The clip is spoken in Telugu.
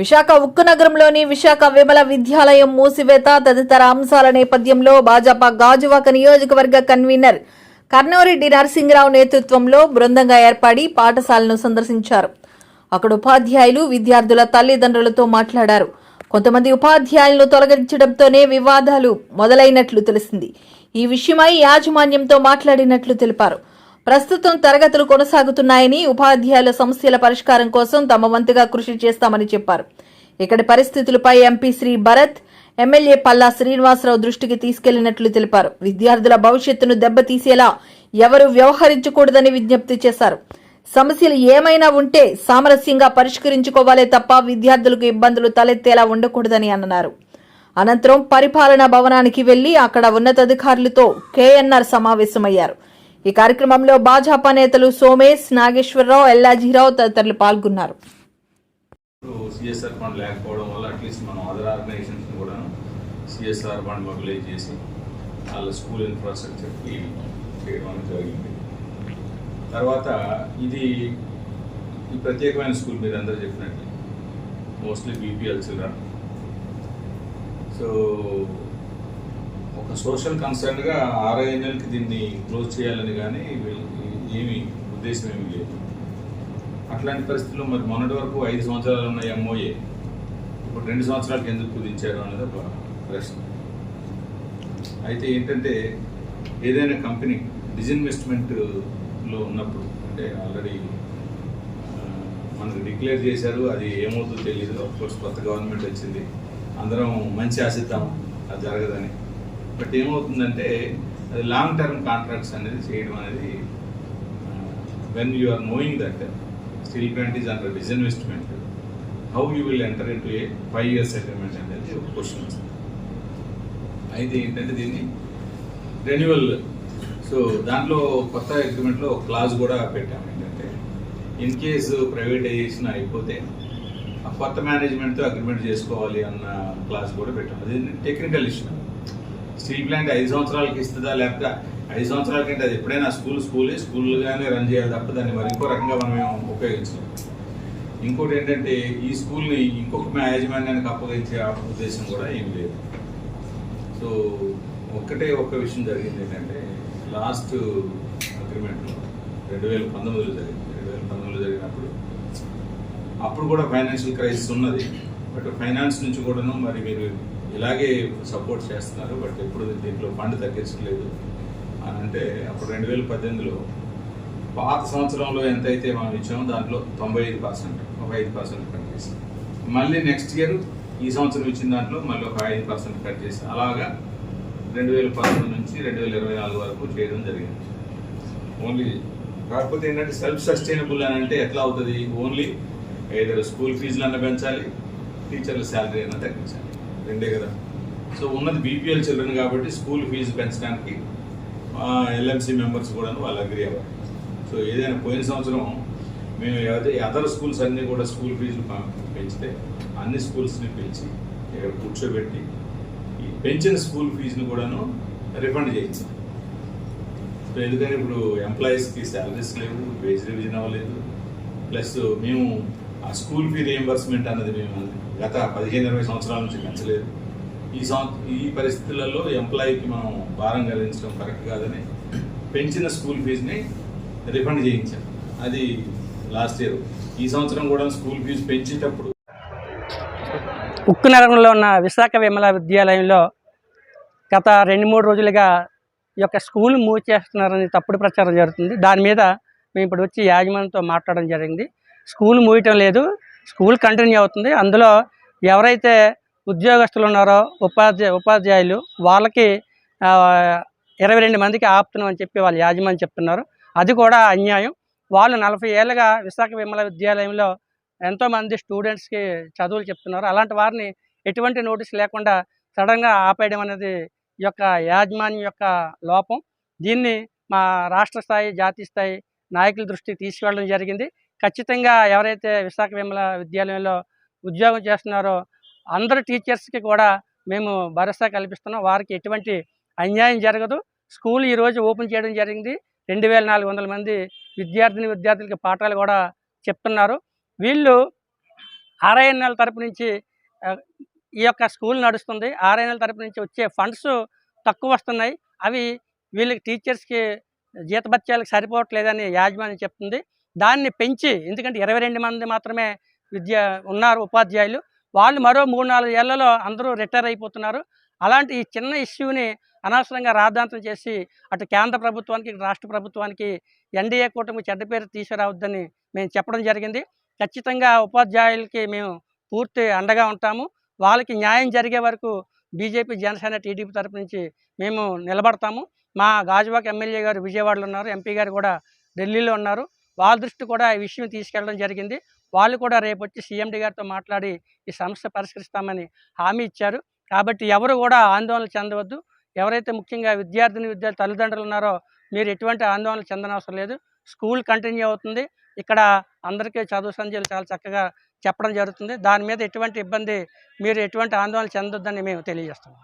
విశాఖ ఉక్కు నగరంలోని విశాఖ విమల విద్యాలయం మూసివేత తదితర అంశాల నేపథ్యంలో భాజపా గాజువాక నియోజకవర్గ కన్వీనర్ కర్నూరెడ్డి నరసింహరావు నేతృత్వంలో బృందంగా ఏర్పడి పాఠశాలను సందర్శించారు. అక్కడ ఉపాధ్యాయులు విద్యార్థుల తల్లిదండ్రులతో మాట్లాడారు. కొంతమంది ఉపాధ్యాయులను తొలగించడంతోనే వివాదాలు మొదలైనట్లు తెలిసింది. ఈ విషయమై యాజమాన్యంతో మాట్లాడినట్లు తెలిపారు. ప్రస్తుతం తరగతులు కొనసాగుతున్నాయని ఉపాధ్యాయుల సమస్యల పరిష్కారం కోసం తమ వంతుగా కృషి చేస్తామని చెప్పారు. ఇక్కడి పరిస్థితులపై ఎంపీ శ్రీ భరత్ ఎమ్మెల్యే పల్లా శ్రీనివాసరావు దృష్టికి తీసుకెళ్ళినట్లు తెలిపారు. విద్యార్థుల భవిష్యత్తును దెబ్బతీసేలా ఎవరు వ్యవహరించకూడదని విజ్ఞప్తి చేశారు. సమస్యలు ఏమైనా ఉంటే సామరస్యంగా పరిష్కరించుకోవాలే తప్ప విద్యార్థులకు ఇబ్బందులు తలెత్తేలా ఉండకూడదని అన్నారు. అనంతరం పరిపాలనా భవనానికి వెళ్ళి అక్కడ ఉన్నతాధికారులతో కేఎన్ఆర్ సమావేశమయ్యారు. ఈ కార్యక్రమంలో భాజపా నేతలు సోమేష్ నాగేశ్వరరావు ఎల్లాజీరావు తదితరులు పాల్గొన్నారు. సిఎస్ఆర్ ఫండ్ లేకపోవడం వల్ల అట్లీస్ట్ మనం అదర్ ఆర్గనైజేషన్స్ కూడా సిఎస్ఆర్ ఫండ్ మొబిలైజ్ చేసి వాళ్ళ స్కూల్ ఇన్ఫ్రాస్ట్రక్చర్కి చేయడం జరిగింది. తర్వాత ఇది ఈ ప్రత్యేకమైన స్కూల్ మీరు అందరూ చెప్పినట్టు. Mostly BPL children so social కన్సర్న్గా ఆర్ఐఎన్ఎల్కి దీన్ని క్లోజ్ చేయాలని కానీ వీళ్ళకి ఏమీ ఉద్దేశం ఏమి లేదు. అట్లాంటి పరిస్థితుల్లో మరి మొన్నటి వరకు ఐదు సంవత్సరాలు ఉన్న ఎంఓఏ ఇప్పుడు రెండు సంవత్సరాలకి ఎందుకు కుదించారు అనేది ఒక ప్రశ్న. అయితే ఏంటంటే ఏదైనా కంపెనీ డిజిన్వెస్ట్మెంట్లో ఉన్నప్పుడు అంటే ఆల్రెడీ మనకు డిక్లేర్ చేశారు అది ఏమవుతుందో తెలియదు అఫ్కోర్స్ కొత్త గవర్నమెంట్ వచ్చింది. అందరం మంచి ఆశిద్దాం. అది జరగదని. బట్ ఏమవుతుందంటే అది లాంగ్ టర్మ్ కాంట్రాక్ట్స్ అనేది చేయడం అనేది when you are knowing that steel plant is under disinvestment how you will enter into a five years agreement అనేది ఒక క్వశ్చన్ వస్తుంది అయితే ఏంటంటే దీన్ని రెన్యువల్ సో దాంట్లో కొత్త అగ్రిమెంట్లో ఒక క్లాజ్ కూడా పెట్టాము ఏంటంటే ఇన్ కేసు ప్రైవేటైజేషన్ అయిపోతే ఆ కొత్త మేనేజ్మెంట్తో అగ్రిమెంట్ చేసుకోవాలి అన్న క్లాజ్ కూడా పెట్టాము. అది టెక్నికల్ ఇష్యూ స్టీల్ ప్లాంట్ ఐదు సంవత్సరాలకి ఇస్తుందా లేకపోతే ఐదు సంవత్సరాల కంటే అది ఎప్పుడైనా స్కూల్ స్కూలే స్కూల్గానే రన్ చేయాలి తప్ప దాన్ని మరి ఇంకో రకంగా మనం ఉపయోగించాం ఇంకోటి ఏంటంటే ఈ స్కూల్ని ఇంకొక యాజమాన్యానికి అప్పగించే ఉద్దేశం కూడా ఏం లేదు. సో ఒక్కటే ఒక్క విషయం జరిగింది ఏంటంటే లాస్ట్ అగ్రిమెంట్లో రెండు వేల పంతొమ్మిదిలో జరిగింది. రెండు వేల పంతొమ్మిదిలో జరిగినప్పుడు అప్పుడు కూడా ఫైనాన్షియల్ క్రైసిస్ ఉన్నది. బట్ ఫైనాన్స్ నుంచి కూడాను మరి మీరు ఇలాగే సపోర్ట్ చేస్తున్నారు బట్ ఎప్పుడు దీంట్లో ఫండ్ తగ్గించలేదు అని అంటే అప్పుడు రెండు వేల పద్దెనిమిదిలో పాత సంవత్సరంలో ఎంతైతే మనం ఇచ్చామో దాంట్లో తొంభై ఐదు పర్సెంట్ ఒక ఐదు పర్సెంట్ కట్ చేసి మళ్ళీ నెక్స్ట్ ఇయర్ ఈ సంవత్సరం ఇచ్చిన దాంట్లో మళ్ళీ ఒక ఐదు పర్సెంట్ కట్ చేసి అలాగా రెండు వేల పంతొమ్మిది నుంచి రెండు వేల ఇరవై నాలుగు వరకు చేయడం జరిగింది. ఓన్లీ కాకపోతే ఏంటంటే సెల్ఫ్ సస్టైనబుల్ అని అంటే ఎట్లా అవుతుంది? ఓన్లీ ఏదైనా స్కూల్ ఫీజులు అన్న పెంచాలి టీచర్ల శాలరీ అయినా తగ్గించాలి. రెండే కదా. సో ఉన్నది బీపీఎల్ చిల్డ్రన్ కాబట్టి స్కూల్ ఫీజు పెంచడానికి ఎల్ఎంసీ మెంబర్స్ కూడా వాళ్ళు అగ్రి అవ్వాలి. సో ఏదైనా పోయిన సంవత్సరం మేము అదర్ స్కూల్స్ అన్నీ కూడా స్కూల్ ఫీజులు పెంచితే అన్ని స్కూల్స్ని పెంచి ఇక్కడ కూర్చోబెట్టి ఈ పెంచిన స్కూల్ ఫీజుని కూడాను రిఫండ్ చేయించాం. సో ఎందుకని ఇప్పుడు ఎంప్లాయీస్కి శాలరీస్ లేవు వేజ్ రివిజన్ అవ్వలేదు. ప్లస్ మేము ఆ స్కూల్ ఫీ రియంబర్స్మెంట్ అన్నది మేము గత పదిహేను ఇరవై సంవత్సరాల నుంచి పెంచలేదు. ఈ సంవత్సరం ఈ పరిస్థితులలో ఎంప్లాయీకి మనం భారం కలిగించడం కరెక్ట్ కాదని పెంచిన స్కూల్ ఫీజుని రిఫండ్ చేయించాం. అది లాస్ట్ ఇయర్. ఈ సంవత్సరం కూడా స్కూల్ ఫీజు పెంచేటప్పుడు ఉక్కు నగరంలో ఉన్న విశాఖ విమల విద్యాలయంలో గత రెండు మూడు రోజులుగా ఈ యొక్క స్కూల్ మూవ్ చేస్తున్నారని తప్పుడు ప్రచారం జరుగుతుంది. దాని మీద మేము ఇప్పుడు వచ్చి యాజమాన్యంతో మాట్లాడడం జరిగింది. స్కూల్ మూయటం లేదు స్కూల్ కంటిన్యూ అవుతుంది. అందులో ఎవరైతే ఉద్యోగస్తులు ఉన్నారో ఉపాధ్యాయ ఉపాధ్యాయులు వాళ్ళకి ఇరవై రెండు మందికి ఆపుతున్నాం అని చెప్పి వాళ్ళ యాజమాన్యం చెప్తున్నారు. అది కూడా అన్యాయం. వాళ్ళు నలభై ఏళ్ళుగా విశాఖ విమల విద్యాలయంలో ఎంతోమంది స్టూడెంట్స్కి చదువులు చెప్తున్నారు. అలాంటి వారిని ఎటువంటి నోటీస్ లేకుండా సడన్గా ఆపేయడం అనేది ఈ యొక్క యాజమాన్యం యొక్క లోపం. దీన్ని మా రాష్ట్ర స్థాయి జాతీయ స్థాయి నాయకుల దృష్టికి తీసుకెళ్ళడం జరిగింది. ఖచ్చితంగా ఎవరైతే విశాఖ విమల విద్యాలయంలో ఉద్యోగం చేస్తున్నారో అందరు టీచర్స్కి కూడా మేము భరోసా కల్పిస్తున్నాం. వారికి ఎటువంటి అన్యాయం జరగదు. స్కూల్ ఈరోజు ఓపెన్ చేయడం జరిగింది. రెండు వేల నాలుగు వందల మంది విద్యార్థిని విద్యార్థులకి పాఠాలు కూడా చెప్తున్నారు. వీళ్ళు ఆర్ఐఎన్ఎల్ తరపు నుంచి ఈ యొక్క స్కూల్ నడుస్తుంది. ఆర్ఐఎన్ఎల్ తరపు నుంచి వచ్చే ఫండ్స్ తక్కువ వస్తున్నాయి. అవి వీళ్ళకి టీచర్స్కి జీతభత్యాలకు సరిపోవట్లేదని యాజమాన్యం చెప్తుంది. దాన్ని పెంచి ఎందుకంటే ఇరవై రెండు మంది మాత్రమే విద్య ఉన్నారు ఉపాధ్యాయులు వాళ్ళు మరో మూడు నాలుగు ఏళ్ళలో అందరూ రిటైర్ అయిపోతున్నారు. అలాంటి ఈ చిన్న ఇష్యూని అనవసరంగా రాద్ధాంతం చేసి అటు కేంద్ర ప్రభుత్వానికి రాష్ట్ర ప్రభుత్వానికి ఎన్డీఏ కూటమి చెడ్డ పేరు తీసుకురావద్దని మేము చెప్పడం జరిగింది. ఖచ్చితంగా ఉపాధ్యాయులకి మేము పూర్తి అండగా ఉంటాము. వాళ్ళకి న్యాయం జరిగే వరకు బీజేపీ జనసేన టీడీపీ తరపు నుంచి మేము నిలబడతాము. మా గాజువాక ఎమ్మెల్యే గారు విజయవాడలో ఉన్నారు. ఎంపీ గారు కూడా ఢిల్లీలో ఉన్నారు. వాళ్ళ దృష్టి కూడా ఈ విషయం తీసుకెళ్ళడం జరిగింది. వాళ్ళు కూడా రేపు వచ్చి సీఎండి గారితో మాట్లాడి ఈ సమస్య పరిష్కరిస్తామని హామీ ఇచ్చారు. కాబట్టి ఎవరు కూడా ఆందోళన చెందవద్దు. ఎవరైతే ముఖ్యంగా విద్యార్థిని విద్యార్థి తల్లిదండ్రులు ఉన్నారో మీరు ఎటువంటి ఆందోళన చెందనవసరం లేదు. స్కూల్ కంటిన్యూ అవుతుంది. ఇక్కడ అందరికీ చదువు సంధ్యలు చాలా చక్కగా చెప్పడం జరుగుతుంది. దాని మీద ఎటువంటి ఇబ్బంది మీరు ఎటువంటి ఆందోళన చెందొద్దని మేము తెలియజేస్తున్నాం.